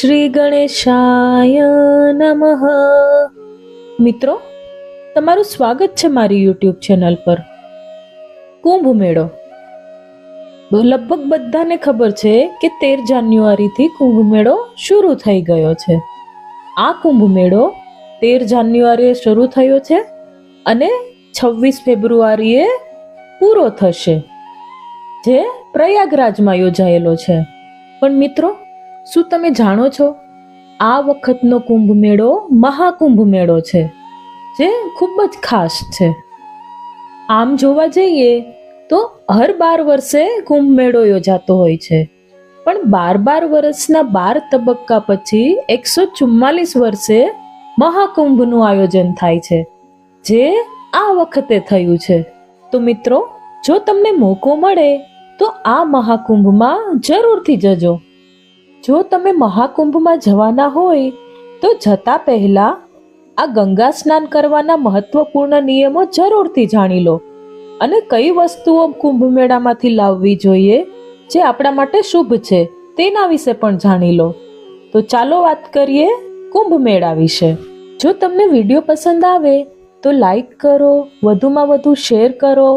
શ્રી ગણેશાય નમઃ. મિત્રો, તમારું સ્વાગત છે મારી યુટ્યુબ ચેનલ પર. કુંભ મેળો. લગભગ બધાને ખબર છે કે તેર જાન્યુઆરીથી કુંભ મેળો શરૂ થઈ ગયો છે. આ કુંભ મેળો તેર જાન્યુઆરીએ શરૂ થયો છે અને છવ્વીસ ફેબ્રુઆરીએ પૂરો થશે, જે પ્રયાગરાજમાં યોજાયેલો છે. પણ મિત્રો શું તમે જાણો છો? આ વખતનો કુંભ મેળો મહાકુંભ મેળો છે, જે ખૂબ જ ખાસ છે. આમ જોવા જઈએ તો હર બાર વર્ષે કુંભ મેળો યોજાતો હોય છે. પણ બાર બાર વર્ષના બાર તબક્કા પછી એકસો ચુમ્માલીસ વર્ષે મહાકુંભનું આયોજન થાય છે, જે આ વખતે થયું છે. તો મિત્રો, જો તમને મોકો મળે, તો આ મહાકુંભમાં જરૂરથી જજો. જો તમે મહાકુંભમાં જવાના હોય, તો જતા પહેલા આ ગંગા સ્નાન કરવાના મહત્વપૂર્ણ નિયમો જરૂરથી જાણી લો અને કઈ વસ્તુઓ કુંભ મેળામાંથી લાવવી જોઈએ જે આપણા માટે શુભ છે તેના વિશે પણ જાણી લો. તો ચાલો વાત કરીએ કુંભ મેળા વિશે. જો તમને વીડિયો પસંદ આવે, તો લાઈક કરો, વધુમાં વધુ શેર કરો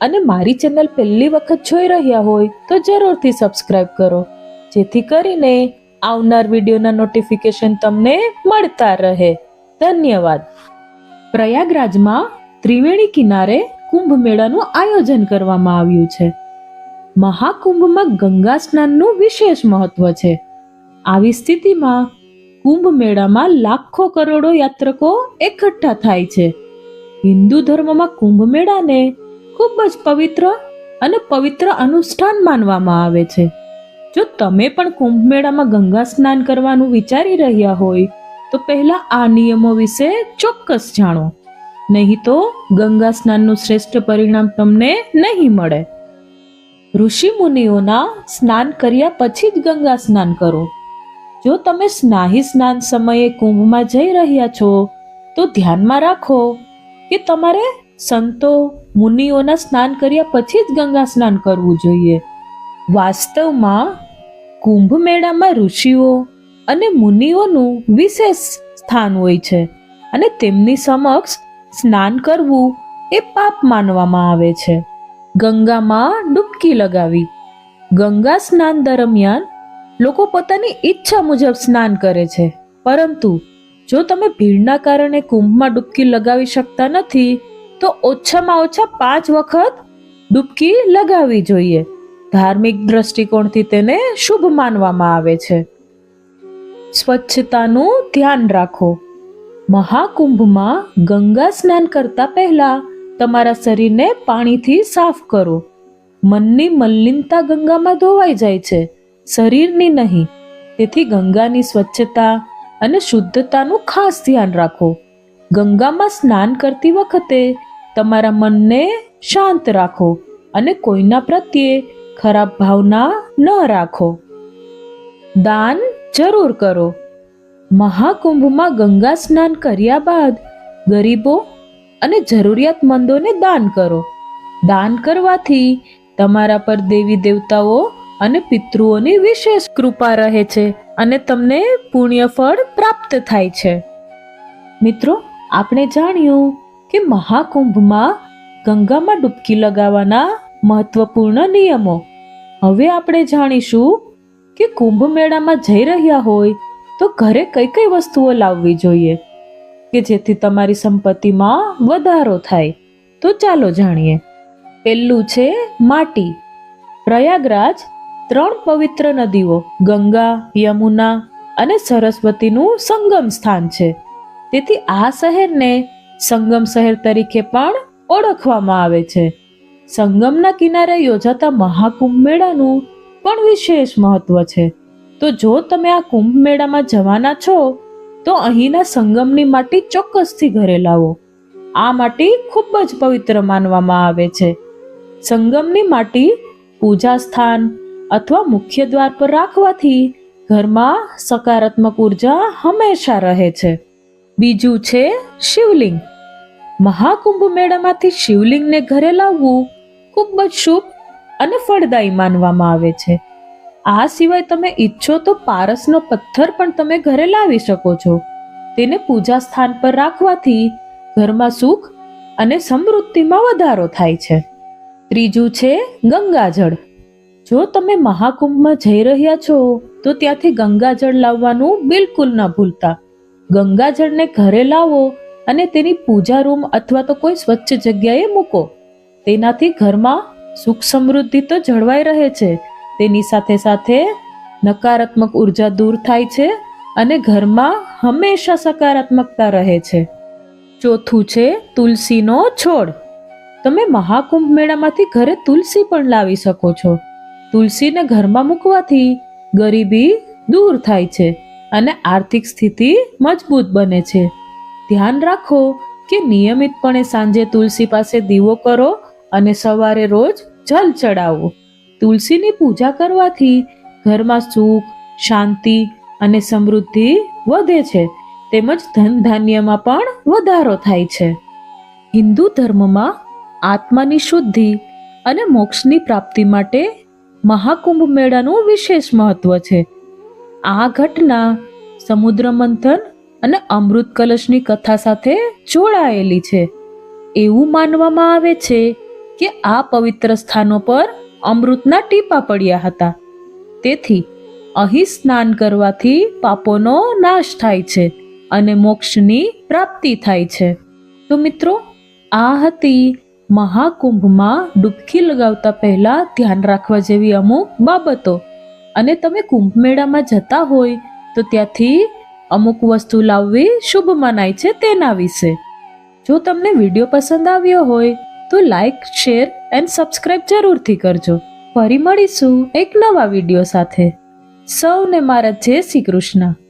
અને મારી ચેનલ પહેલી વખત જોઈ રહ્યા હોય, તો જરૂરથી સબસ્ક્રાઈબ કરો. જેથી કરીને આવનાર વિડીયોના નોટિફિકેશન તમને મળતા રહે. ધન્યવાદ. પ્રયાગરાજમાં ત્રિવેણી કિનારે કુંભ મેળાનું આયોજન કરવામાં આવ્યું છે. મહાકુંભમાં ગંગા સ્નાનનું વિશેષ મહત્વ છે. આવી સ્થિતિમાં કુંભ મેળામાં લાખો કરોડો યાત્રકો એકઠા થાય છે. હિન્દુ ધર્મમાં કુંભ મેળાને ખૂબ જ પવિત્ર અને પવિત્ર અનુષ્ઠાન માનવામાં આવે છે. જો તમે પણ કુંભ મેળામાં ગંગા સ્નાન કરવાનું વિચારી રહ્યા હોય, તો પહેલા આ નિયમો વિશે ચોક્કસ જાણો. નહીં તો ગંગા સ્નાનનું શ્રેષ્ઠ પરિણામ તમને નહીં મળે. ઋષિ મુનિઓના સ્નાન કર્યા પછી જ ગંગા સ્નાન કરો. જો તમે સ્નાહી સ્નાન સમયે કુંભમાં જઈ રહ્યા છો, તો ધ્યાનમાં રાખો કે તમારે સંતો મુનિઓના સ્નાન કર્યા પછી જ ગંગા સ્નાન કરવું જોઈએ. વાસ્તવમાં કુંભ મેળામાં ઋષિઓ અને મુનિઓનું વિશેષ સ્થાન હોય છે અને તેમની સમક્ષ સ્નાન કરવું એ પાપ માનવામાં આવે છે. ગંગામાં ડૂબકી લગાવી, ગંગા સ્નાન દરમિયાન લોકો પોતાની ઈચ્છા મુજબ સ્નાન કરે છે. પરંતુ જો તમે ભીડના કારણે કુંભમાં ડૂબકી લગાવી શકતા નથી, તો ઓછામાં ઓછા પાંચ વખત ડૂબકી લગાવવી જોઈએ. ધાર્મિક દ્રષ્ટિકોણથી તેને શુભ માનવામાં આવે છે. સ્વચ્છતાનું ધ્યાન રાખો. મહાકુંભમાં ગંગા સ્નાન કરતા પહેલા તમારા શરીરને પાણીથી સાફ કરો. મનની મલિનતા ગંગામાં ધોવાઈ જાય છે. શરીરની નહીં. તેથી ગંગાની સ્વચ્છતા અને શુદ્ધતાનું ખાસ ધ્યાન રાખો. ગંગામાં સ્નાન કરતી વખતે તમારા મનને શાંત રાખો અને કોઈના પ્રત્યે ખરાબ ભાવના ન રાખો. દાન જરૂર કરો. મહાકુંભમાં ગંગા સ્નાન કર્યા બાદ ગરીબો અને જરૂરિયાતમંદોને દાન કરો. દાન કરવાથી તમારા પર દેવી દેવતાઓ અને પિતૃઓની વિશેષ કૃપા રહે છે અને તમને પુણ્ય ફળ પ્રાપ્ત થાય છે. મિત્રો, આપણે જાણ્યું કે મહાકુંભમાં ગંગામાં ડૂબકી લગાવવાના મહત્વપૂર્ણ નિયમો. હવે આપણે જાણીશું કે કુંભ મેળામાં જઈ રહ્યા હોય તો ઘરે કઈ કઈ વસ્તુઓ લાવવી જોઈએ? કે જેથી તમારી સંપત્તિમાં વધારો થાય? તો ચાલો જાણીએ. પહેલું છે માટી. પ્રયાગરાજ ત્રણ પવિત્ર નદીઓ, ગંગા, યમુના અને સરસ્વતીનું સંગમ સ્થાન છે. તેથી આ શહેરને સંગમ શહેર તરીકે પણ ઓળખવામાં આવે છે. સંગમના કિનારે યોજાતા મહાકુંભ મેળાનું પણ વિશેષ મહત્વ છે. તો જો તમે આ કુંભ મેળામાં જવાના છો, તો અહીંના સંગમની માટી ચોક્કસથી ઘરે લાવો. આ માટી ખૂબ જ પવિત્ર માનવામાં આવે છે. સંગમની માટી પૂજા સ્થાન અથવા મુખ્ય દ્વાર પર રાખવાથી ઘરમાં સકારાત્મક ઊર્જા હંમેશા રહે છે. બીજું છે શિવલિંગ. મહાકુંભ મેળામાંથી શિવલિંગને ઘરે લાવવું ખૂબ જ શુભ અને ફળદાયી માનવામાં આવે છે. આ સિવાય તમે ઈચ્છો તો પારસનો પથ્થર પણ તમે ઘરે લાવી શકો છો. તેને પૂજા સ્થાન પર રાખવાથી ઘરમાં સુખ અને સમૃદ્ધિમાં વધારો થાય છે. ત્રીજું છે ગંગાજળ. જો તમે મહાકુંભમાં જઈ રહ્યા છો, તો ત્યાંથી ગંગાજળ લાવવાનું બિલકુલ ન ભૂલતા. ગંગાજળને ઘરે લાવો અને તેની પૂજા રૂમ અથવા તો કોઈ સ્વચ્છ જગ્યાએ મૂકો. તેનાથી ઘરમાં સુખ સમૃદ્ધિ તો જળવાઈ રહે છે. તેની સાથે સાથે નકારાત્મક ઊર્જા દૂર થાય છે અને ઘરમાં હંમેશા સકારાત્મકતા રહે છે. ચોથું છે તુલસીનો છોડ. તમે મહાકુંભ મેળામાંથી ઘરે તુલસી પણ લાવી શકો છો. તુલસીને ઘરમાં મૂકવાથી ગરીબી દૂર થાય છે અને આર્થિક સ્થિતિ મજબૂત બને છે. ધ્યાન રાખો કે નિયમિતપણે સાંજે તુલસી પાસે દીવો કરો અને સવારે રોજ જલ ચડાવવું તુલસીની પૂજા કરવાથી ઘરમાં સુખ, શાંતિ અને સમૃદ્ધિ વધે છે. તેમજ ધન ધાન્યમાં પણ વધારો થાય છે. હિન્દુ ધર્મમાં આત્માની શુદ્ધિ અને મોક્ષની પ્રાપ્તિ માટે મહાકુંભ મેળાનું વિશેષ મહત્વ છે. આ ઘટના સમુદ્ર મંથન અને અમૃત કલશની કથા સાથે જોડાયેલી છે. એવું માનવામાં આવે છે કે આ પવિત્ર સ્થાનો પર અમૃતના ટીપા પડ્યા હતા. તેથી અહીં સ્નાન કરવાથી પાપોનો નાશ થાય છે અને મોક્ષની પ્રાપ્તિ થાય છે. તો મિત્રો, આ હતી મહાકુંભમાં ડૂબકી લગાવતા પહેલાં ધ્યાન રાખવા જેવી અમુક બાબતો. અને તમે કુંભ મેળામાં જતા હોય તો ત્યાંથી અમુક વસ્તુ લાવવી શુભ મનાય છે તેના વિશે. જો તમને વીડિયો પસંદ આવ્યો હોય તો લાઈક શેર એન્ડ સબસ્ક્રાઇબ જરૂરથી કરજો. ફરી મળીશું એક નવા વીડિયો સાથે. સૌને મારા જય શ્રી કૃષ્ણ.